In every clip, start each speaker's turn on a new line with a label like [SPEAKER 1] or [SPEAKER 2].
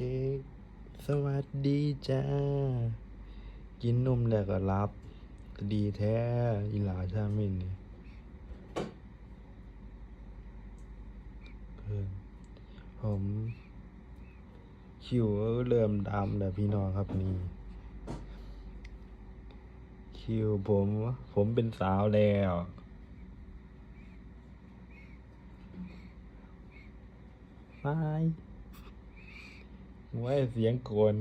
[SPEAKER 1] เค้กสวัสดีจ้า กินนมแล้วก็รับ ดีแท้อีหลาชามินนี่ผมคิวเริ่มดำแล้วพี่น้องครับนี่ คิวผม ผมเป็นสาวแล้วไปไว้เสียงโกน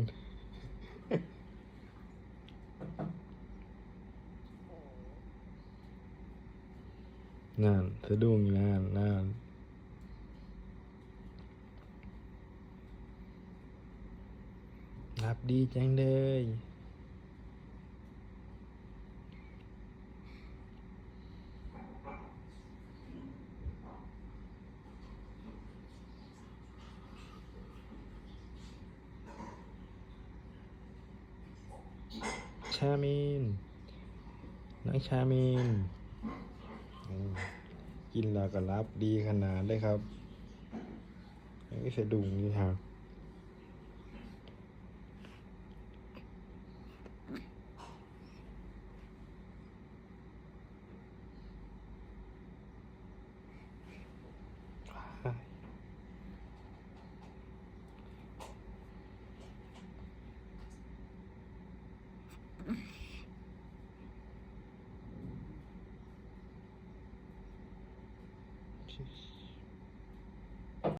[SPEAKER 1] นั่นสะดุ้งนั่นนั่นรับดีจังเลย ชามิน น้องชามิน กินแล้วก็รับดีขนาดเลยครับไม่สะดุ้งนี่ครับ
[SPEAKER 2] Cheers.